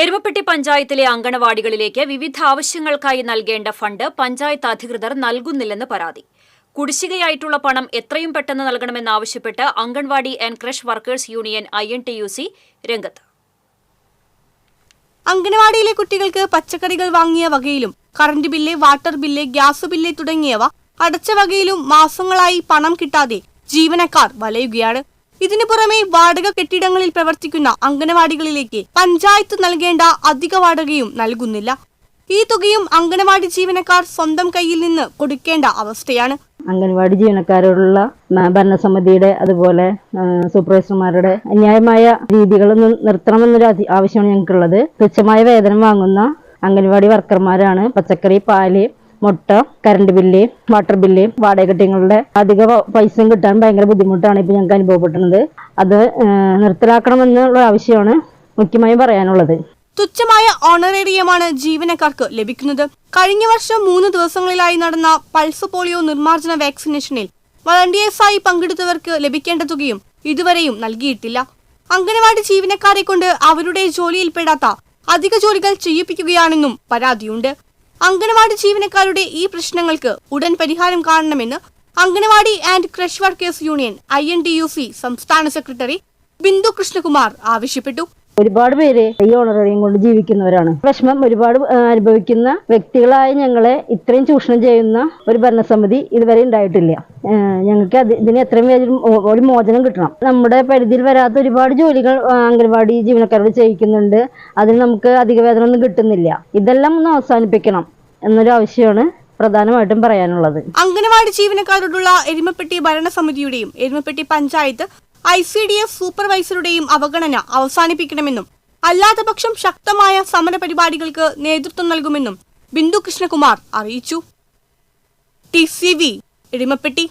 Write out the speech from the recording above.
എരുമപ്പെട്ടി പഞ്ചായത്തിലെ അങ്കണവാടികളിലേക്ക് വിവിധ ആവശ്യങ്ങൾക്കായി നൽകേണ്ട ഫണ്ട് പഞ്ചായത്ത് അധികൃതർ നൽകുന്നില്ലെന്ന് പരാതി. കുടിശ്ശികയായിട്ടുള്ള പണം എത്രയും പെട്ടെന്ന് നൽകണമെന്നാവശ്യപ്പെട്ട് anganwadi and creche workers union I N T U C രംഗത്ത്. അങ്കണവാടിയിലെ കുട്ടികൾക്ക് പച്ചക്കറികൾ വാങ്ങിയ വകയിലും current bill water bill gas bill തുടങ്ങിയവ അടച്ച വകയിലും മാസങ്ങളായി പണം കിട്ടാതെ ജീവനക്കാർ വലയുകയാണ്. ഇതിനു പുറമെ വാടക കെട്ടിടങ്ങളിൽ പ്രവർത്തിക്കുന്ന അംഗനവാടികളിലേക്ക് പഞ്ചായത്ത് നൽകേണ്ട അധിക വാടകയും നൽകുന്നില്ല. ഈ തുകയും അംഗനവാടി ജീവനക്കാർ സ്വന്തം കയ്യിൽ നിന്ന് കൊടുക്കേണ്ട അവസ്ഥയാണ്. അംഗൻവാടി ജീവനക്കാരോടുള്ള ഭരണസമിതിയുടെ അതുപോലെ സൂപ്പർവൈസർമാരുടെ അന്യായമായ രീതികളൊന്നും നിർത്തണമെന്നൊരു ആവശ്യമാണ് ഞങ്ങൾക്കുള്ളത്. തുച്ഛമായ വേതനം വാങ്ങുന്ന അംഗൻവാടി വർക്കർമാരാണ് പച്ചക്കറി പാൽ മുട്ട കറണ്ട് ബില്ല് വാട്ടർ ബില്ല് വാടക കെട്ടിങ്ങളുടെ അധിക പൈസ കിട്ടാൻ ഭയങ്കര ബുദ്ധിമുട്ടാണ് ഇപ്പൊ ഞങ്ങൾക്ക് അനുഭവപ്പെടുന്നത് അത് നിർത്തലാക്കണമെന്നുള്ള ആവശ്യമാണ് മുഖ്യമായും പറയാനുള്ളത്. തുച്ഛമായ ഓണറേറിയമാണ് ജീവനക്കാർക്ക് ലഭിക്കുന്നത്. കഴിഞ്ഞ വർഷം മൂന്ന് ദിവസങ്ങളിലായി നടന്ന പൾസ് പോളിയോ നിർമ്മാർജന വാക്സിനേഷനിൽ വളണ്ടിയേഴ്സായി പങ്കെടുത്തവർക്ക് ലഭിക്കേണ്ട തുകയും ഇതുവരെയും നൽകിയിട്ടില്ല. അംഗനവാടി ജീവനക്കാരെ കൊണ്ട് അവരുടെ ജോലിയിൽപ്പെടാത്ത അധിക ജോലികൾ ചെയ്യിപ്പിക്കുകയാണെന്നും പരാതിയുണ്ട്. അംഗനവാടി ജീവനക്കാരുടെ ഈ പ്രശ്നങ്ങൾക്ക് ഉടൻ പരിഹാരം കാണണമെന്ന് anganwadi and creche workers union I സംസ്ഥാന സെക്രട്ടറി ബിന്ദു കൃഷ്ണകുമാർ ആവശ്യപ്പെട്ടു ഒരുപാട് പേര് ഈ ഓണറേറിയം കൊണ്ട് ജീവിക്കുന്നവരാണ്. വിഷമം ഒരുപാട് അനുഭവിക്കുന്ന വ്യക്തികളായ ഞങ്ങളെ ഇത്രയും ചൂഷണം ചെയ്യുന്ന ഒരു ഭരണസമിതി ഇതുവരെ ഉണ്ടായിട്ടില്ല. ഞങ്ങൾക്ക് അത് ഇതിന് എത്രയും ഒരു- മോചനം കിട്ടണം. നമ്മുടെ പരിധിയിൽ വരാത്ത ഒരുപാട് ജോലികൾ അംഗൻവാടി ജീവനക്കാരോട് ചെയ്യിക്കുന്നുണ്ട്. അതിന് നമുക്ക് അധിക വേതനമൊന്നും കിട്ടുന്നില്ല. ഇതെല്ലാം ഒന്ന് അവസാനിപ്പിക്കണം എന്നൊരു ആവശ്യമാണ് പ്രധാനമായിട്ടും പറയാനുള്ളത്. അംഗനവാടി ജീവനക്കാരോടുള്ള Erumapetty ഭരണസമിതിയുടെയും Erumapetty panchayat I C D F സൂപ്പർവൈസറുടെയും അവഗണന അവസാനിപ്പിക്കണമെന്നും അല്ലാത്തപക്ഷം ശക്തമായ സമര പരിപാടികൾക്ക് നേതൃത്വം നൽകുമെന്നും ബിന്ദു കൃഷ്ണകുമാർ അറിയിച്ചു. T C V Erumapetty